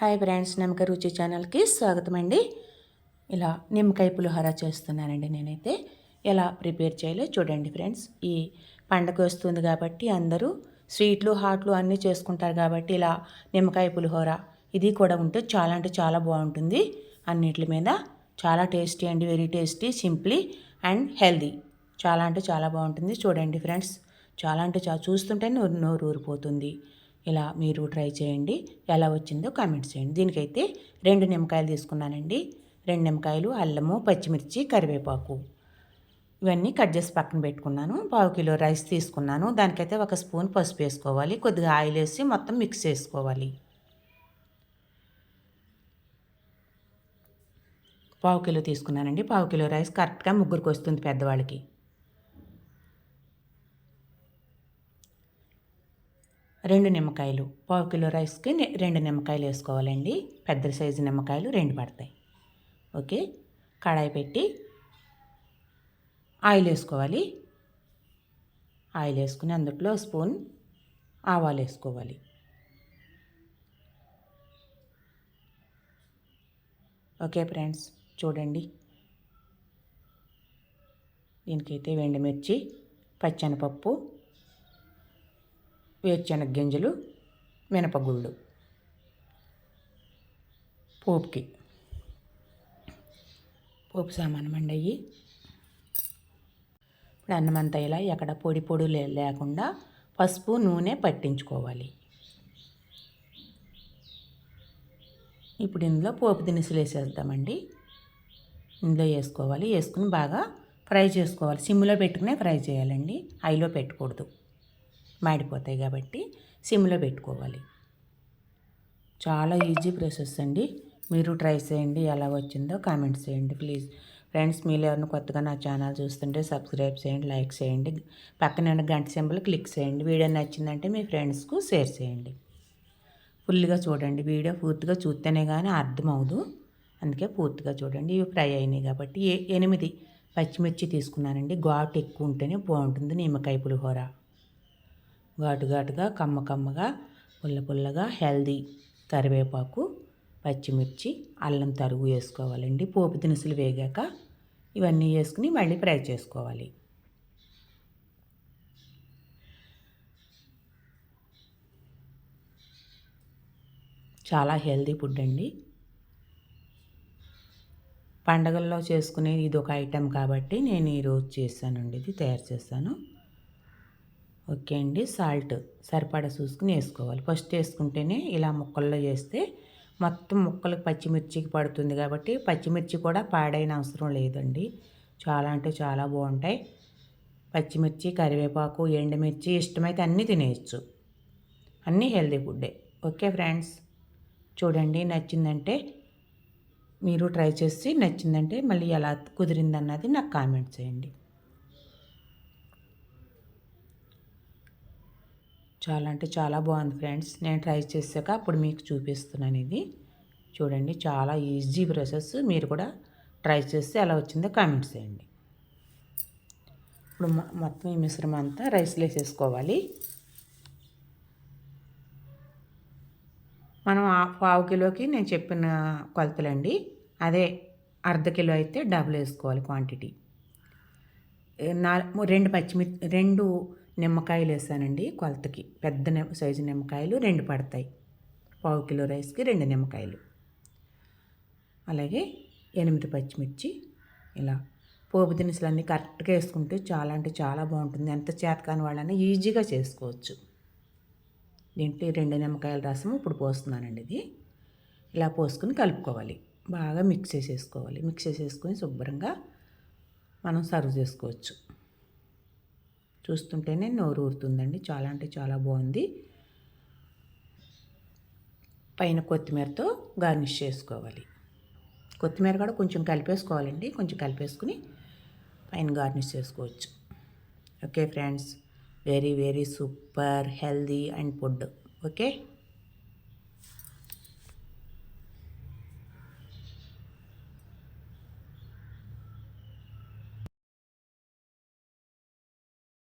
Hi friends నిమ్మకాయ రుచి ఛానల్కి స్వాగతం అండి ఇలా నిమ్మకాయ పులిహోర చేస్తున్నానండి నేనైతే. ఎలా ప్రిపేర్ చేయాలో చూడండి ఫ్రెండ్స్. ఈ పండగ వస్తుంది కాబట్టి అందరూ స్వీట్లు హాట్లు అన్నీ చేసుకుంటారు కాబట్టి ఇలా నిమ్మకాయ పులిహోర ఇది కూడా ఉంటే చాలా అంటే చాలా బాగుంటుంది. అన్నిటి మీద చాలా టేస్టీ అండి very tasty simply and healthy. చాలా అంటే చాలా బాగుంటుంది. చూడండి ఫ్రెండ్స్ చాలా అంటే చాలా చూస్తుంటే నోరు నోరు ఊరిపోతుంది. ఇలా మీరు ట్రై చేయండి. ఎలా వచ్చిందో కామెంట్ చేయండి. దీనికైతే రెండు నిమ్మకాయలు తీసుకున్నానండి. రెండు నిమ్మకాయలు అల్లము పచ్చిమిర్చి కరివేపాకు. ఇవన్నీ కట్ చేసి పక్కన పెట్టుకున్నాను. పావు కిలో రైస్ తీసుకున్నాను. దానికైతే ఒక స్పూన్ పసుపు వేసుకోవాలి. కొద్దిగా ఆయిల్ వేసి మొత్తం మిక్స్ చేసుకోవాలి. పావు కిలో తీసుకున్నానండి. పావు కిలో రైస్ కరెక్ట్గా ముగ్గురికి వస్తుంది పెద్దవాళ్ళకి. రెండు నిమ్మకాయలు పావు కిలో రైస్కి రెండు నిమ్మకాయలు వేసుకోవాలండి. పెద్ద సైజు నిమ్మకాయలు రెండు పడతాయి. ఓకే? కడాయి పెట్టి ఆయిల్ వేసుకోవాలి. ఆయిల్ వేసుకుని అందుట్లో స్పూన్ ఆవాలు వేసుకోవాలి. ఓకే ఫ్రెండ్స్ చూడండి. దీనికైతే వెండిమిర్చి పచ్చనిపప్పు వేరుశనగ గింజలు మినపగుళ్ళు. పోపుకి. పోపు సామానం అండి అయ్యి ఇప్పుడు అన్నమంతా ఇలా ఎక్కడ పొడి పొడి లేకుండా పసుపు నూనె పట్టించుకోవాలి. ఇప్పుడు ఇందులో పోపు దినుసులు వేసేద్దామండి. ఇందులో వేసుకోవాలి. వేసుకుని బాగా ఫ్రై చేసుకోవాలి. సిమ్లో పెట్టుకునే ఫ్రై చేయాలండి. హైలో పెట్టకూడదు. మాడిపోతాయి కాబట్టి సిమ్లో పెట్టుకోవాలి. చాలా ఈజీ ప్రాసెస్ అండి. మీరు ట్రై చేయండి ఎలా వచ్చిందో కామెంట్ చేయండి ప్లీజ్. ఫ్రెండ్స్ మీరు ఎవరిని కొత్తగా నా ఛానల్ చూస్తుంటే సబ్స్క్రైబ్ చేయండి లైక్ చేయండి. పక్కన గంట సింబల్ క్లిక్ చేయండి. వీడియో నచ్చిందంటే మీ ఫ్రెండ్స్కు షేర్ చేయండి. ఫుల్గా చూడండి. వీడియో పూర్తిగా చూస్తేనే కానీ అర్థమవుదు అందుకే పూర్తిగా చూడండి. ఇవి ఫ్రై అయినాయి కాబట్టి ఎనిమిది పచ్చిమిర్చి తీసుకున్నానండి. ఘాటు ఎక్కువ ఉంటేనే బాగుంటుంది. నిమ్మకాయ పులిహోర. ఘాటుఘాటుగా కమ్మ కమ్మగా పుల్ల పుల్లగా హెల్దీ కరివేపాకు పచ్చిమిర్చి అల్లం తరుగు వేసుకోవాలండి. పోపు దినుసులు వేగాక ఇవన్నీ వేసుకుని మళ్ళీ ఫ్రై చేసుకోవాలి. చాలా హెల్దీ ఫుడ్ అండి. పండగల్లో చేసుకునే ఇది ఒక ఐటెం కాబట్టి నేను ఈరోజు చేశానండి. ఇది తయారు చేశాను. ఓకే అండి. సాల్ట్ సరిపడా చూసుకుని వేసుకోవాలి. ఫస్ట్ వేసుకుంటేనే ఇలా ముక్కల్లో వేస్తే మొత్తం ముక్కలకు పచ్చిమిర్చికి పడుతుంది కాబట్టి పచ్చిమిర్చి కూడా పాడైన అవసరం లేదండి. చాలా అంటే చాలా బాగుంటాయి. పచ్చిమిర్చి కరివేపాకు ఎండుమిర్చి ఇష్టమైతే అన్నీ తినేయచ్చు. అన్నీ హెల్దీ ఫుడ్డే. Okay friends. చూడండి నచ్చిందంటే మీరు ట్రై చేసి నచ్చిందంటే మళ్ళీ ఎలా కుదిరిందన్నది నాకు కామెంట్ చేయండి. చాలా అంటే చాలా బాగుంది ఫ్రెండ్స్. నేను ట్రై చేశాక అప్పుడు మీకు చూపిస్తున్నాను ఇది. చూడండి చాలా ఈజీ ప్రాసెస్. మీరు కూడా ట్రై చేస్తే ఎలా వచ్చిందో కామెంట్స్ చేయండి. ఇప్పుడు మొత్తం ఈ మిశ్రమం అంతా రైస్లో వేసేసుకోవాలి. మనం పావు కిలోకి నేను చెప్పిన కొలతలండి. అదే అర్ధ కిలో అయితే డబుల్ వేసుకోవాలి క్వాంటిటీ. నా రెండు పచ్చిమిర్చి రెండు నిమ్మకాయలు వేసానండి కొలతకి. పెద్ద సైజు నిమ్మకాయలు రెండు పడతాయి. పావు కిలో రైస్కి రెండు నిమ్మకాయలు. అలాగే ఎనిమిది పచ్చిమిర్చి ఇలా పోపు దినుసులు అన్నీ కరెక్ట్గా వేసుకుంటే చాలా అంటే చాలా బాగుంటుంది. ఎంత చేతకాని వాళ్ళని ఈజీగా చేసుకోవచ్చు. దీంట్లో రెండు నిమ్మకాయల రసం ఇప్పుడు పోస్తున్నానండి ఇది. ఇలా పోసుకుని కలుపుకోవాలి. బాగా మిక్స్ చేసేసుకోవాలి. మిక్స్ చేసేసుకొని శుభ్రంగా మనం సర్వ్ చేసుకోవచ్చు. చూస్తుంటేనే నోరు ఊరుతుందండి. చాలా అంటే చాలా బాగుంది. పైన కొత్తిమీరతో గార్నిష్ చేసుకోవాలి. కొత్తిమీర కూడా కొంచెం కలిపేసుకోవాలండి. కొంచెం కలిపేసుకుని పైన గార్నిష్ చేసుకోవచ్చు. Okay friends. Very very super healthy and food. Okay?